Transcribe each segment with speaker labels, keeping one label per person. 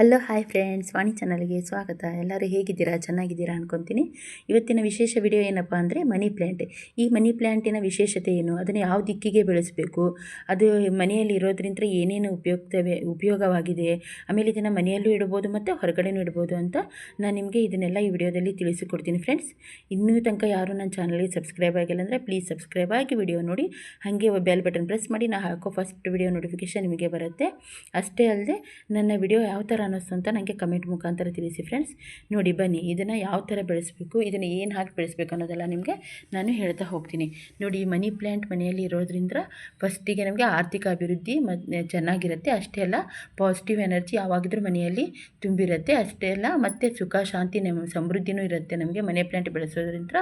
Speaker 1: Hello hi friends ವಾಣಿ ಚಾನಲ್ಗೆ ಸ್ವಾಗತ. ಎಲ್ಲರೂ ಹೇಗಿದ್ದೀರಾ? ಚೆನ್ನಾಗಿದ್ದೀರಾ ಅನ್ಕೊತೀನಿ. ಇವತ್ತಿನ ವಿಶೇಷ ವಿಡಿಯೋ ಏನಪ್ಪ ಅಂದರೆ ಮನಿ ಪ್ಲ್ಯಾಂಟ್ ಈ ಮನಿ ಪ್ಲ್ಯಾಂಟಿನ ವಿಶೇಷತೆ ಏನು? ಅದನ್ನು ಯಾವ ದಿಕ್ಕಿಗೆ ಬೆಳೆಸಬೇಕು? ಅದು ಮನೆಯಲ್ಲಿ ಇರೋದ್ರಿಂದ ಏನೇನು ಉಪಯುಕ್ತವೇ ಉಪಯೋಗವಾಗಿದೆ? ಆಮೇಲೆ ಇದನ್ನು ಮನೆಯಲ್ಲೂ ಇಡ್ಬೋದು ಮತ್ತು ಹೊರಗಡೆನೂ ಇಡ್ಬೋದು ಅಂತ ನಾನು ನಿಮಗೆ ಇದನ್ನೆಲ್ಲ ಈ ವಿಡಿಯೋದಲ್ಲಿ ತಿಳಿಸಿಕೊಡ್ತೀನಿ ಫ್ರೆಂಡ್ಸ್ ಇನ್ನೂ ತನಕ ಯಾರು ನನ್ನ ಚಾನಲ್ಗೆ ಸಬ್ಸ್ಕ್ರೈಬ್ ಆಗಿಲ್ಲ ಅಂದರೆ ಪ್ಲೀಸ್ ಸಬ್ಸ್ಕ್ರೈಬ್ ಆಗಿ ವಿಡಿಯೋ ನೋಡಿ. ಹಾಗೆ ಬೆಲ್ ಬಟನ್ ಪ್ರೆಸ್ ಮಾಡಿ. ನಾನು ಹಾಕೋ ಫಸ್ಟ್ ವಿಡಿಯೋ ನೋಟಿಫಿಕೇಶನ್ ನಿಮಗೆ ಬರುತ್ತೆ. ಅಷ್ಟೇ ಅಲ್ಲದೆ ನನ್ನ ವಿಡಿಯೋ ಯಾವ ಥರ ಅನ್ನಿಸ್ತು ಅಂತ ನನಗೆ ಕಮೆಂಟ್ ಮುಖಾಂತರ ತಿಳಿಸಿ ಫ್ರೆಂಡ್ಸ್ ನೋಡಿ, ಬನ್ನಿ, ಇದನ್ನು ಯಾವ ಥರ ಬೆಳೆಸಬೇಕು, ಇದನ್ನು ಏನು ಹಾಕಿ ಬೆಳೆಸಬೇಕು ಅನ್ನೋದೆಲ್ಲ ನಿಮಗೆ ನಾನು ಹೇಳ್ತಾ ಹೋಗ್ತೀನಿ. ನೋಡಿ ಮನಿ ಪ್ಲ್ಯಾಂಟ್ ಮನೆಯಲ್ಲಿ ಇರೋದ್ರಿಂದ ಫಸ್ಟಿಗೆ ನಮಗೆ ಆರ್ಥಿಕ ಅಭಿವೃದ್ಧಿ ಚೆನ್ನಾಗಿರುತ್ತೆ. ಅಷ್ಟೇ ಅಲ್ಲ ಪಾಸಿಟಿವ್ ಎನರ್ಜಿ ಯಾವಾಗಿದ್ರೂ ಮನೆಯಲ್ಲಿ ತುಂಬಿರುತ್ತೆ. ಅಷ್ಟೇ ಅಲ್ಲ, ಮತ್ತು ಸುಖ, ಶಾಂತಿ ನಮ್ಮ ಸಮೃದ್ಧಿನೂ ಇರುತ್ತೆ ನಮಗೆ ಮನೆ ಪ್ಲ್ಯಾಂಟ್ ಬೆಳೆಸೋದ್ರಿಂದ.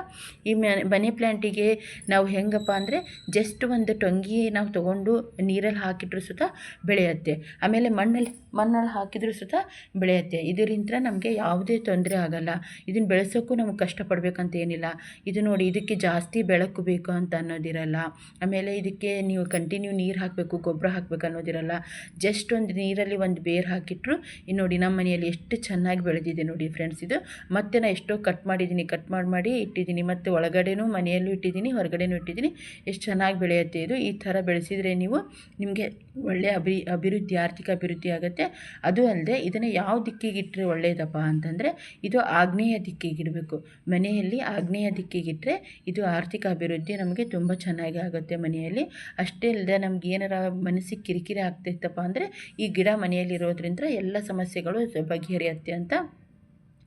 Speaker 1: ಈ ಮನೆ ಪ್ಲ್ಯಾಂಟಿಗೆ ನಾವು ಹೆಂಗಪ್ಪ ಅಂದರೆ ಜಸ್ಟ್ ಒಂದು ಟೊಂಗಿ ನಾವು ತೊಗೊಂಡು ನೀರಲ್ಲಿ ಹಾಕಿಟ್ರೂ ಸುತ ಬೆಳೆಯುತ್ತೆ. ಆಮೇಲೆ ಮಣ್ಣಲ್ಲಿ ಮಣ್ಣಲ್ಲಿ ಹಾಕಿದರೂ ಸಹ ಬೆಳೆಯುತ್ತೆ. ಇದರಿಂದ ನಮಗೆ ಯಾವುದೇ ತೊಂದರೆ ಆಗಲ್ಲ. ಇದನ್ನು ಬೆಳೆಸೋಕ್ಕೂ ನಮಗೆ ಕಷ್ಟಪಡಬೇಕಂತ ಏನಿಲ್ಲ. ಇದು ನೋಡಿ, ಇದಕ್ಕೆ ಜಾಸ್ತಿ ಬೆಳಕು ಬೇಕು ಅಂತ ಅನ್ನೋದಿರಲ್ಲ. ಆಮೇಲೆ ಇದಕ್ಕೆ ನೀವು ಕಂಟಿನ್ಯೂ ನೀರು ಹಾಕಬೇಕು, ಗೊಬ್ಬರ ಹಾಕಬೇಕು ಅನ್ನೋದಿರಲ್ಲ. ಜಸ್ಟ್ ಒಂದು ನೀರಲ್ಲಿ ಒಂದು ಬೇರು ಹಾಕಿಟ್ರು ಇನ್ನು ನೋಡಿ ನಮ್ಮ ಮನೆಯಲ್ಲಿ ಎಷ್ಟು ಚೆನ್ನಾಗಿ ಬೆಳೆದಿದೆ ನೋಡಿ ಫ್ರೆಂಡ್ಸ್ ಇದು. ಮತ್ತೆ ನಾನು ಎಷ್ಟೋ ಕಟ್ ಮಾಡಿದ್ದೀನಿ ಕಟ್ ಮಾಡಿ ಮಾಡಿ ಇಟ್ಟಿದ್ದೀನಿ ಮತ್ತು ಒಳಗಡೆನೂ ಮನೆಯಲ್ಲೂ ಇಟ್ಟಿದ್ದೀನಿ ಹೊರಗಡೆನೂ ಇಟ್ಟಿದ್ದೀನಿ ಎಷ್ಟು ಚೆನ್ನಾಗಿ ಬೆಳೆಯುತ್ತೆ ಇದು. ಈ ಥರ ಬೆಳೆಸಿದರೆ ನೀವು ನಿಮಗೆ ಒಳ್ಳೆಯ ಅಭಿ, ಅಭಿವೃದ್ಧಿ, ಆರ್ಥಿಕ ಅಭಿವೃದ್ಧಿ ಆಗುತ್ತೆ. ಅದು ಅಲ್ಲದೆ ಇದನ್ನು ಯಾವ ದಿಕ್ಕಿಗೆ ಇಟ್ಟರೆ ಒಳ್ಳೆಯದಪ್ಪ ಅಂತಂದರೆ ಇದು ಆಗ್ನೇಯ ದಿಕ್ಕಿಗೆ ಇಡಬೇಕು ಮನೆಯಲ್ಲಿ ಆಗ್ನೇಯ ದಿಕ್ಕಿಗಿಟ್ಟರೆ ಇದು ಆರ್ಥಿಕ ಅಭಿವೃದ್ಧಿ ನಮಗೆ ತುಂಬ ಚೆನ್ನಾಗಿ ಆಗುತ್ತೆ ಮನೆಯಲ್ಲಿ. ಅಷ್ಟೇ ಅಲ್ಲದೆ ನಮ್ಗೆ ಏನಾರ ಮನಸ್ಸಿಗೆ ಕಿರಿಕಿರಿ ಆಗ್ತಿತ್ತಪ್ಪ ಅಂದರೆ ಈ ಗಿಡ ಮನೆಯಲ್ಲಿರೋದ್ರಿಂದ ಎಲ್ಲ ಸಮಸ್ಯೆಗಳು ಬಗೆಹರಿಯುತ್ತೆ ಅಂತ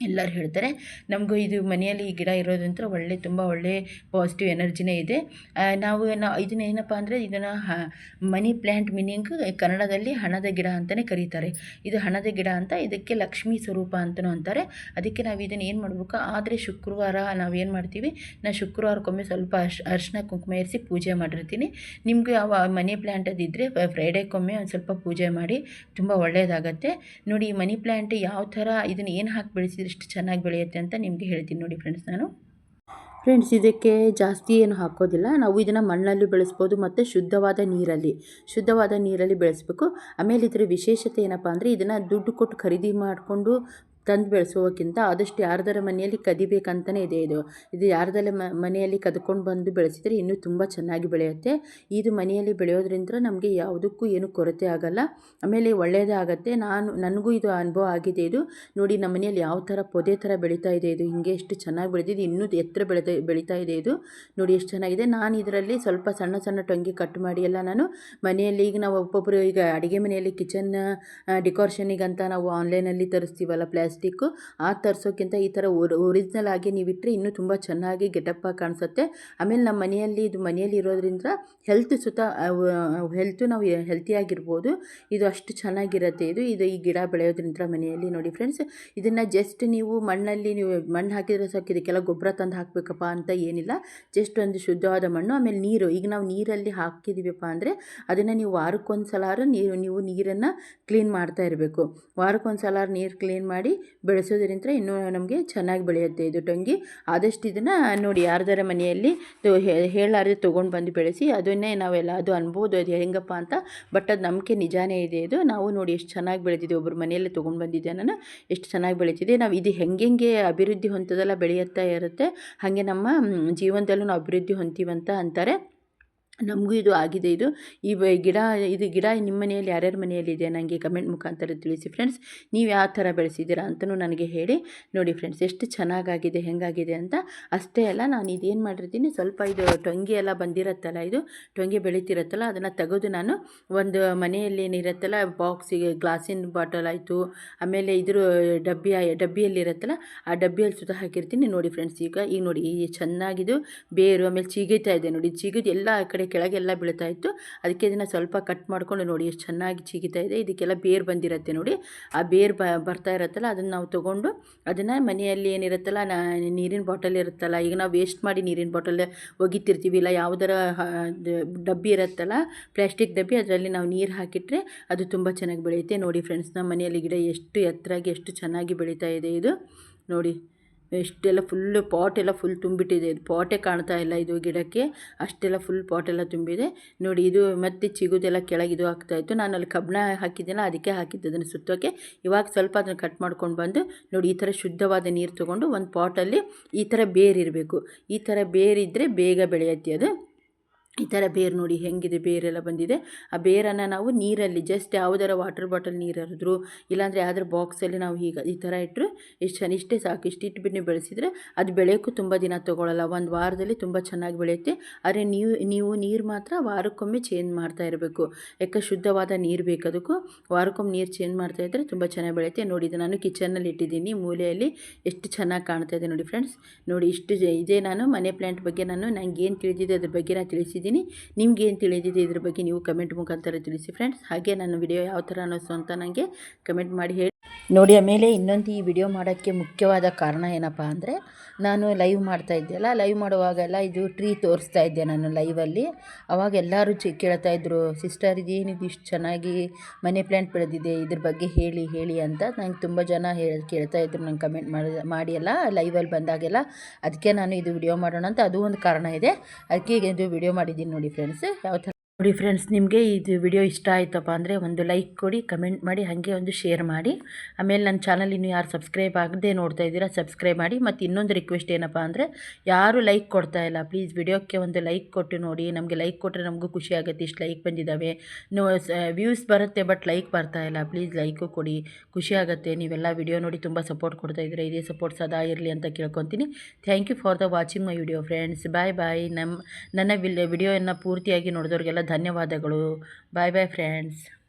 Speaker 1: ಎಲ್ಲರೂ ಹೇಳ್ತಾರೆ. ನಮಗೂ ಇದು ಮನೆಯಲ್ಲಿ ಈ ಗಿಡ ಇರೋದಂತೂ ಒಳ್ಳೆ, ತುಂಬ ಒಳ್ಳೆ ಪಾಸಿಟಿವ್ ಎನರ್ಜಿನೇ ಇದೆ. ನಾವು ನಾವು ಇದನ್ನ ಏನಪ್ಪ ಅಂದರೆ ಇದನ್ನು ಮನಿ ಪ್ಲ್ಯಾಂಟ್ ಮೀನಿಂಗ್ ಕನ್ನಡದಲ್ಲಿ ಹಣದ ಗಿಡ ಅಂತಲೇ ಕರೀತಾರೆ. ಇದು ಹಣದ ಗಿಡ ಅಂತ ಇದಕ್ಕೆ ಲಕ್ಷ್ಮೀ ಸ್ವರೂಪ ಅಂತಲೂ ಅಂತಾರೆ. ಅದಕ್ಕೆ ನಾವು ಇದನ್ನು ಏನು ಮಾಡಬೇಕು, ಆದರೆ ಶುಕ್ರವಾರ ನಾವೇನು ಮಾಡ್ತೀವಿ ನಾನು ಶುಕ್ರವಾರಕ್ಕೊಮ್ಮೆ ಸ್ವಲ್ಪ ಅರ್ಶ್ ಅರಿಶಿನ ಕುಂಕುಮ ಇರಿಸಿ ಪೂಜೆ ಮಾಡಿರ್ತೀನಿ. ನಿಮಗೆ ಯಾವ ಮನಿ ಪ್ಲ್ಯಾಂಟ್ ಅದಿದ್ದರೆ ಫ್ರೈಡೇಕ್ಕೊಮ್ಮೆ ಒಂದು ಸ್ವಲ್ಪ ಪೂಜೆ ಮಾಡಿ, ತುಂಬ ಒಳ್ಳೆಯದಾಗತ್ತೆ ನೋಡಿ ಮನಿ ಪ್ಲ್ಯಾಂಟ್ ಯಾವ ಥರ ಇದನ್ನು ಏನು ಹಾಕಿ ಬೆಳೆಸಿದ್ರೆ ಎಷ್ಟು ಚೆನ್ನಾಗಿ ಬೆಳೆಯುತ್ತೆ ಅಂತ ನಿಮಗೆ ಹೇಳ್ತೀನಿ ನೋಡಿ ಫ್ರೆಂಡ್ಸ್ ನಾನು. ಫ್ರೆಂಡ್ಸ್ ಇದಕ್ಕೆ ಜಾಸ್ತಿ ಏನು ಹಾಕೋದಿಲ್ಲ. ನಾವು ಇದನ್ನು ಮಣ್ಣಲ್ಲಿ ಬೆಳೆಸ್ಬೋದು ಮತ್ತು ಶುದ್ಧವಾದ ನೀರಲ್ಲಿ ಶುದ್ಧವಾದ ನೀರಲ್ಲಿ ಬೆಳೆಸಬೇಕು. ಆಮೇಲೆ ಇದರ ವಿಶೇಷತೆ ಏನಪ್ಪ ಅಂದರೆ ಇದನ್ನು ದುಡ್ಡು ಕೊಟ್ಟು ಖರೀದಿ ಮಾಡಿಕೊಂಡು ತಂದು ಬೆಳೆಸೋಕ್ಕಿಂತ ಆದಷ್ಟು ಯಾರ್ದರ ಮನೆಯಲ್ಲಿ ಕದಿಬೇಕಂತಲೇ ಇದೆ ಇದು. ಇದು ಯಾರ್ದಲ್ಲ ಮನೆಯಲ್ಲಿ ಕದ್ಕೊಂಡು ಬಂದು ಬೆಳೆಸಿದರೆ ಇನ್ನೂ ತುಂಬ ಚೆನ್ನಾಗಿ ಬೆಳೆಯುತ್ತೆ. ಇದು ಮನೆಯಲ್ಲಿ ಬೆಳೆಯೋದ್ರಿಂದ ನಮಗೆ ಯಾವುದಕ್ಕೂ ಏನು ಕೊರತೆ ಆಗಲ್ಲ. ಆಮೇಲೆ ಒಳ್ಳೆಯದೇ ಆಗುತ್ತೆ. ನಾನು, ನನಗೂ ಇದು ಅನುಭವ ಆಗಿದೆ ಇದು. ನೋಡಿ, ನಮ್ಮ ಮನೆಯಲ್ಲಿ ಯಾವ ಥರ ಪೊದೆ ಥರ ಬೆಳೀತಾ ಇದೆ ಇದು. ಹಿಂಗೆ ಎಷ್ಟು ಚೆನ್ನಾಗಿ ಬೆಳೆದಿದೆ. ಇನ್ನೂ ಎತ್ತರ ಬೆಳೆದ, ಬೆಳೀತಾ ಇದೆ ಇದು. ನೋಡಿ, ಎಷ್ಟು ಚೆನ್ನಾಗಿದೆ. ನಾನು ಇದರಲ್ಲಿ ಸ್ವಲ್ಪ ಸಣ್ಣ ಸಣ್ಣ ಟೊಂಗಿ ಕಟ್ ಮಾಡಿ ಎಲ್ಲ ನಾನು ಮನೆಯಲ್ಲಿ ಈಗ ನಾವು ಒಬ್ಬೊಬ್ಬರು ಈಗ ಅಡುಗೆ ಮನೆಯಲ್ಲಿ ಕಿಚನ್ ಡೆಕೋರೇಷನಿಗಂತ ನಾವು ಆನ್ಲೈನಲ್ಲಿ ತರಿಸ್ತೀವಲ್ಲ ಪ್ಲಾಸ್ ಪ್ಲಾಸ್ಟಿಕ್ಕು ಆ ತರಿಸೋಕ್ಕಿಂತ ಈ ಥರ ಒರಿಜಿನಲ್ ಆಗಿ ನೀವಿಟ್ಟರೆ ಇನ್ನೂ ತುಂಬ ಚೆನ್ನಾಗಿ ಗೆಟಪ್ಪ ಕಾಣಿಸುತ್ತೆ. ಆಮೇಲೆ ನಮ್ಮ ಮನೆಯಲ್ಲಿ ಇದು ಮನೆಯಲ್ಲಿ ಇರೋದ್ರಿಂದ ಹೆಲ್ತ್ ಸುತ್ತ ಹೆಲ್ತು ನಾವು ಹೆಲ್ತಿಯಾಗಿರ್ಬೋದು ಇದು ಅಷ್ಟು ಚೆನ್ನಾಗಿರುತ್ತೆ. ಇದು ಇದು ಈ ಗಿಡ ಬೆಳೆಯೋದ್ರಿಂದ ಮನೆಯಲ್ಲಿ ನೋಡಿ ಫ್ರೆಂಡ್ಸ್ ಇದನ್ನು ಜಸ್ಟ್ ನೀವು ಮಣ್ಣಲ್ಲಿ ನೀವು ಮಣ್ಣು ಹಾಕಿದರೆ ಸಾಕು, ಇದಕ್ಕೆಲ್ಲ ಗೊಬ್ಬರ ತಂದು ಹಾಕಬೇಕಪ್ಪ ಅಂತ ಏನಿಲ್ಲ. ಜಸ್ಟ್ ಒಂದು ಶುದ್ಧವಾದ ಮಣ್ಣು, ಆಮೇಲೆ ನೀರು. ಈಗ ನಾವು ನೀರಲ್ಲಿ ಹಾಕಿದ್ದೀವಪ್ಪ ಅಂದರೆ ಅದನ್ನು ನೀವು ವಾರಕ್ಕೊಂದು ಸಲಾರು ನೀರು ನೀವು ನೀರನ್ನು ಕ್ಲೀನ್ ಮಾಡ್ತಾ ಇರಬೇಕು. ವಾರಕ್ಕೊಂದು ಸಲಾರು ನೀರು ಕ್ಲೀನ್ ಮಾಡಿ ಬೆಳೆಸೋದ್ರಿಂದ ಇನ್ನೂ ನಮಗೆ ಚೆನ್ನಾಗಿ ಬೆಳೆಯುತ್ತೆ ಇದು ಟೊಂಗಿ. ಆದಷ್ಟು ಇದನ್ನು ನೋಡಿ ಯಾರ್ದಾರ ಮನೆಯಲ್ಲಿ ಹೇಳಾರ್ದೆ ತೊಗೊಂಡು ಬಂದು ಬೆಳೆಸಿ, ಅದನ್ನೇ ನಾವೆಲ್ಲ ಅದು ಅನ್ಬೋದು, ಅದು ಹೆಂಗಪ್ಪ ಅಂತ. ಬಟ್ ಅದು ನಂಬಿಕೆ ನಿಜಾನೇ ಇದೆ ಇದು. ನಾವು ನೋಡಿ ಎಷ್ಟು ಚೆನ್ನಾಗಿ ಬೆಳೆದಿದೆ ಒಬ್ಬರು ಮನೆಯಲ್ಲೇ ತೊಗೊಂಡು ಬಂದಿದ್ದೆ ನಾನು ಎಷ್ಟು ಚೆನ್ನಾಗಿ ಬೆಳೀತಿದೆ. ನಾವು ಇದು ಹೆಂಗೆ ಹೆಂಗೆ ಅಭಿವೃದ್ಧಿ ಹೊಂದದೆಲ್ಲ ಬೆಳೆಯುತ್ತಾ ಇರುತ್ತೆ. ಹಾಗೆ ನಮ್ಮ ಜೀವನದಲ್ಲೂ ನಾವು ಅಭಿವೃದ್ಧಿ ಹೊಂತೀವಂತ ಅಂತಾರೆ. ನಮಗೂ ಇದು ಆಗಿದೆ ಇದು. ಈ ಗಿಡ, ಇದು ಗಿಡ ನಿಮ್ಮ ಮನೆಯಲ್ಲಿ, ಯಾರ್ಯಾರ ಮನೆಯಲ್ಲಿ ಇದೆ ನನಗೆ ಕಮೆಂಟ್ ಮುಖಾಂತರ ತಿಳಿಸಿ ಫ್ರೆಂಡ್ಸ್ ನೀವು ಯಾವ ಥರ ಬೆಳೆಸಿದ್ದೀರಾ ಅಂತಲೂ ನನಗೆ ಹೇಳಿ. ನೋಡಿ ಫ್ರೆಂಡ್ಸ್ ಎಷ್ಟು ಚೆನ್ನಾಗಾಗಿದೆ, ಹೆಂಗಾಗಿದೆ ಅಂತ. ಅಷ್ಟೇ ಅಲ್ಲ, ನಾನು ಇದೇನು ಮಾಡಿರ್ತೀನಿ, ಸ್ವಲ್ಪ ಇದು ಟೊಂಗಿ ಎಲ್ಲ ಬಂದಿರತ್ತಲ್ಲ ಇದು, ಟೊಂಗಿ ಬೆಳೀತಿರತ್ತಲ್ಲ, ಅದನ್ನು ತೆಗೆದು ನಾನು ಒಂದು ಮನೆಯಲ್ಲಿ ಏನಿರತ್ತಲ್ಲ ಬಾಕ್ಸಿಗೆ ಗ್ಲಾಸಿನ ಬಾಟಲ್ ಆಯಿತು, ಆಮೇಲೆ ಇದ್ರ ಡಬ್ಬಿ ಡಬ್ಬಿಯಲ್ಲಿರತ್ತಲ್ಲ ಆ ಡಬ್ಬಿಯಲ್ಲಿ ಸುತ್ತ ಹಾಕಿರ್ತೀನಿ. ನೋಡಿ ಫ್ರೆಂಡ್ಸ್ ಈಗ ಈಗ ನೋಡಿ ಚೆನ್ನಾಗಿದು, ಬೇರು, ಆಮೇಲೆ ಚೀಗಿತಾ ಇದೆ ನೋಡಿ, ಚೀಗಿದು ಎಲ್ಲ ಕಡೆ ಕೆಳಗೆಲ್ಲ ಬೀಳ್ತಾ ಇತ್ತು. ಅದಕ್ಕೆ ಇದನ್ನು ಸ್ವಲ್ಪ ಕಟ್ ಮಾಡಿಕೊಂಡು ನೋಡಿ ಎಷ್ಟು ಚೆನ್ನಾಗಿ ಚೀಗಿತಾ ಇದೆ. ಇದಕ್ಕೆಲ್ಲ ಬೇರು ಬಂದಿರುತ್ತೆ ನೋಡಿ. ಆ ಬೇರು ಬರ್ತಾ ಇರುತ್ತಲ್ಲ, ಅದನ್ನು ನಾವು ತೊಗೊಂಡು ಅದನ್ನು ಮನೆಯಲ್ಲಿ ಏನಿರುತ್ತಲ್ಲ, ನಾ, ನೀರಿನ ಬಾಟಲ್ ಇರುತ್ತಲ್ಲ, ಈಗ ನಾವು ವೇಸ್ಟ್ ಮಾಡಿ ನೀರಿನ ಬಾಟಲ್ ಒಗಿತಿರ್ತೀವಿ. ಇಲ್ಲ ಯಾವುದರ ಡಬ್ಬಿ ಇರುತ್ತಲ್ಲ ಪ್ಲಾಸ್ಟಿಕ್ ಡಬ್ಬಿ, ಅದರಲ್ಲಿ ನಾವು ನೀರು ಹಾಕಿಟ್ರೆ ಅದು ತುಂಬ ಚೆನ್ನಾಗಿ ಬೆಳೆಯುತ್ತೆ. ನೋಡಿ ಫ್ರೆಂಡ್ಸ್ ನಮ್ಮ ಮನೆಯಲ್ಲಿ ಗಿಡ ಎಷ್ಟು ಎತ್ತರಾಗಿ, ಎಷ್ಟು ಚೆನ್ನಾಗಿ ಬೆಳೀತಾ ಇದೆ ಇದು. ನೋಡಿ. ಇಷ್ಟೆಲ್ಲ ಫುಲ್ಲು ಪಾಟ್ ಎಲ್ಲ ಫುಲ್ ತುಂಬಿಟ್ಟಿದೆ. ಇದು ಪಾಟೇ ಕಾಣ್ತಾ ಇಲ್ಲ ಇದು ಗಿಡಕ್ಕೆ. ಅಷ್ಟೆಲ್ಲ ಫುಲ್ ಪಾಟ್ ಎಲ್ಲ ತುಂಬಿದೆ. ನೋಡಿ ಇದು ಮತ್ತೆ ಚಿಗುದೆಲ್ಲ ಕೆಳಗೆ ಇದು ಆಗ್ತಾಯಿತ್ತು ನಾನು ಅಲ್ಲಿ ಕಬ್ಬಣ ಹಾಕಿದ್ದೀನಲ್ಲ ಅದಕ್ಕೆ ಹಾಕಿದ್ದು. ಅದನ್ನು ಸುತ್ತೋಕೆ ಇವಾಗ ಸ್ವಲ್ಪ ಅದನ್ನು ಕಟ್ ಮಾಡ್ಕೊಂಡು ಬಂದು ನೋಡಿ ಈ ಥರ ಶುದ್ಧವಾದ ನೀರು ತೊಗೊಂಡು ಒಂದು ಪಾಟಲ್ಲಿ ಈ ಥರ ಬೇರಿರಬೇಕು ಈ ಥರ ಬೇರಿದ್ದರೆ ಬೇಗ ಬೆಳೆಯುತ್ತೆ ಅದು. ಈ ಥರ ಬೇರು ನೋಡಿ ಹೆಂಗಿದೆ, ಬೇರೆಲ್ಲ ಬಂದಿದೆ. ಆ ಬೇರನ್ನು ನಾವು ನೀರಲ್ಲಿ ಜಸ್ಟ್ ಯಾವುದಾರ ವಾಟರ್ ಬಾಟಲ್ ನೀರು ಹರಿದ್ರು ಇಲ್ಲಾಂದರೆ ಯಾವ್ದಾರ ಬಾಕ್ಸಲ್ಲಿ ನಾವು ಈಗ ಈ ಥರ ಇಟ್ಟರು ಇಷ್ಟು ಚೆನ್ನ ಇಷ್ಟೇ ಸಾಕು. ಇಷ್ಟು ಬಿಟ್ಟು ಬೆಳೆಸಿದರೆ ಅದು ಬೆಳೆಯೋಕ್ಕೂ ತುಂಬ ದಿನ ತೊಗೊಳ್ಳಲ್ಲ ಒಂದು ವಾರದಲ್ಲಿ ತುಂಬ ಚೆನ್ನಾಗಿ ಬೆಳೆಯುತ್ತೆ. ಆದರೆ ನೀವು ನೀವು ನೀರು ಮಾತ್ರ ವಾರಕ್ಕೊಮ್ಮೆ ಚೇಂಜ್ ಮಾಡ್ತಾ ಇರಬೇಕು. ಯಾಕೆ ಶುದ್ಧವಾದ ನೀರು ಬೇಕು ಅದಕ್ಕೂ. ವಾರಕ್ಕೊಮ್ಮೆ ನೀರು ಚೇಂಜ್ ಮಾಡ್ತಾ ಇದ್ದರೆ ತುಂಬ ಚೆನ್ನಾಗಿ ಬೆಳೆಯುತ್ತೆ. ನೋಡಿ, ಇದು ನಾನು ಕಿಚನ್ನಲ್ಲಿ ಇಟ್ಟಿದ್ದೀನಿ. ಮೂಲೆಯಲ್ಲಿ ಎಷ್ಟು ಚೆನ್ನಾಗಿ ಕಾಣ್ತಾ ಇದೆ ನೋಡಿ ಫ್ರೆಂಡ್ಸ್ ನೋಡಿ, ಇಷ್ಟು ಇದೇ ನಾನು ಮನೆ ಪ್ಲ್ಯಾಂಟ್ ಬಗ್ಗೆ ನಾನು ನನಗೇನು ತಿಳಿದಿದೆ ಅದ್ರ ಬಗ್ಗೆ ನಾನು ತಿಳಿಸಿದ್ದೀನಿ. ನಿಮ್ಗೆ ಏನು ತಿಳಿದಿದೆ ಇದ್ರ ಬಗ್ಗೆ ನೀವು ಕಮೆಂಟ್ ಮುಖಾಂತರ ತಿಳಿಸಿ ಫ್ರೆಂಡ್ಸ್ ಹಾಗೆ ನನ್ನ ವಿಡಿಯೋ ಯಾವ ಥರ ಅನ್ನಿಸ್ತು ಅಂತ ನನಗೆ ಕಮೆಂಟ್ ಮಾಡಿ ಹೇಳಿ. ನೋಡಿ, ಆಮೇಲೆ ಇನ್ನೊಂದು ಈ ವಿಡಿಯೋ ಮಾಡೋಕ್ಕೆ ಮುಖ್ಯವಾದ ಕಾರಣ ಏನಪ್ಪ ಅಂದರೆ, ನಾನು ಲೈವ್ ಮಾಡ್ತಾ ಇದ್ದೆಲ್ಲ ಲೈವ್ ಮಾಡುವಾಗೆಲ್ಲ ಇದು ಟ್ರೀ ತೋರಿಸ್ತಾ ಇದ್ದೆ ನಾನು ಲೈವಲ್ಲಿ ಅವಾಗ ಎಲ್ಲರೂ ಚಿ, ಕೇಳ್ತಾ ಇದ್ರು ಸಿಸ್ಟರ್ ಇದೇನಿದು ಇಷ್ಟು ಚೆನ್ನಾಗಿ ಮನೆ ಪ್ಲ್ಯಾಂಟ್ ಬೆಳೆದಿದೆ, ಇದ್ರ ಬಗ್ಗೆ ಹೇಳಿ ಹೇಳಿ ಅಂತ. ನಂಗೆ ತುಂಬ ಜನ ಹೇಳಿ ಕೇಳ್ತಾ ಇದ್ರು, ನಂಗೆ ಕಮೆಂಟ್ ಮಾಡಿ ಮಾಡಿ ಎಲ್ಲ ಲೈವಲ್ಲಿ ಬಂದಾಗೆಲ್ಲ. ಅದಕ್ಕೆ ನಾನು ಇದು ವಿಡಿಯೋ ಮಾಡೋಣ ಅಂತ, ಅದು ಒಂದು ಕಾರಣ ಇದೆ. ಅದಕ್ಕೆ ಇದು ವಿಡಿಯೋ ಮಾಡಿದ್ದೀನಿ ನೋಡಿ ಫ್ರೆಂಡ್ಸ್ ಯಾವ ಥರ ನೋಡಿ ಫ್ರೆಂಡ್ಸ್ ನಿಮಗೆ ಇದು ವಿಡಿಯೋ ಇಷ್ಟ ಆಯ್ತಪ್ಪ ಅಂದರೆ ಒಂದು ಲೈಕ್ ಕೊಡಿ ಕಮೆಂಟ್ ಮಾಡಿ, ಹಾಗೆ ಒಂದು ಶೇರ್ ಮಾಡಿ. ಆಮೇಲೆ ನನ್ನ ಚಾನಲ್ ಇನ್ನು ಯಾರು ಸಬ್ಸ್ಕ್ರೈಬ್ ಆಗದೆ ನೋಡ್ತಾ ಇದ್ದೀರಾ ಸಬ್ಸ್ಕ್ರೈಬ್ ಮಾಡಿ. ಮತ್ತು ಇನ್ನೊಂದು ರಿಕ್ವೆಸ್ಟ್ ಏನಪ್ಪ ಅಂದರೆ ಯಾರು ಲೈಕ್ ಕೊಡ್ತಾ ಇಲ್ಲ ಪ್ಲೀಸ್ ವಿಡಿಯೋಕ್ಕೆ ಒಂದು ಲೈಕ್ ಕೊಟ್ಟು ನೋಡಿ. ನಮಗೆ ಲೈಕ್ ಕೊಟ್ಟರೆ ನಮಗೂ ಖುಷಿ ಆಗುತ್ತೆ, ಇಷ್ಟು ಲೈಕ್ ಬಂದಿದ್ದಾವೆ. ವ್ಯೂಸ್ ಬರುತ್ತೆ ಬಟ್ ಲೈಕ್ ಬರ್ತಾ ಇಲ್ಲ ಪ್ಲೀಸ್ ಲೈಕು ಕೊಡಿ. ಖುಷಿ ಆಗುತ್ತೆ. ನೀವೆಲ್ಲ ವಿಡಿಯೋ ನೋಡಿ ತುಂಬ ಸಪೋರ್ಟ್ ಕೊಡ್ತಾ ಇದ್ದೀರಾ, ಇದೇ ಸಪೋರ್ಟ್ ಸದಾ ಇರಲಿ ಅಂತ ಕೇಳ್ಕೊತೀನಿ. Thank you for the watching my video friends bye bye ನಮ್ಮ ನನ್ನ ವಿಲ್ ವಿಡಿಯೋಯನ್ನು ಪೂರ್ತಿಯಾಗಿ ನೋಡಿದವ್ರಿಗೆಲ್ಲ ಧನ್ಯವಾದಗಳು. Bye bye friends.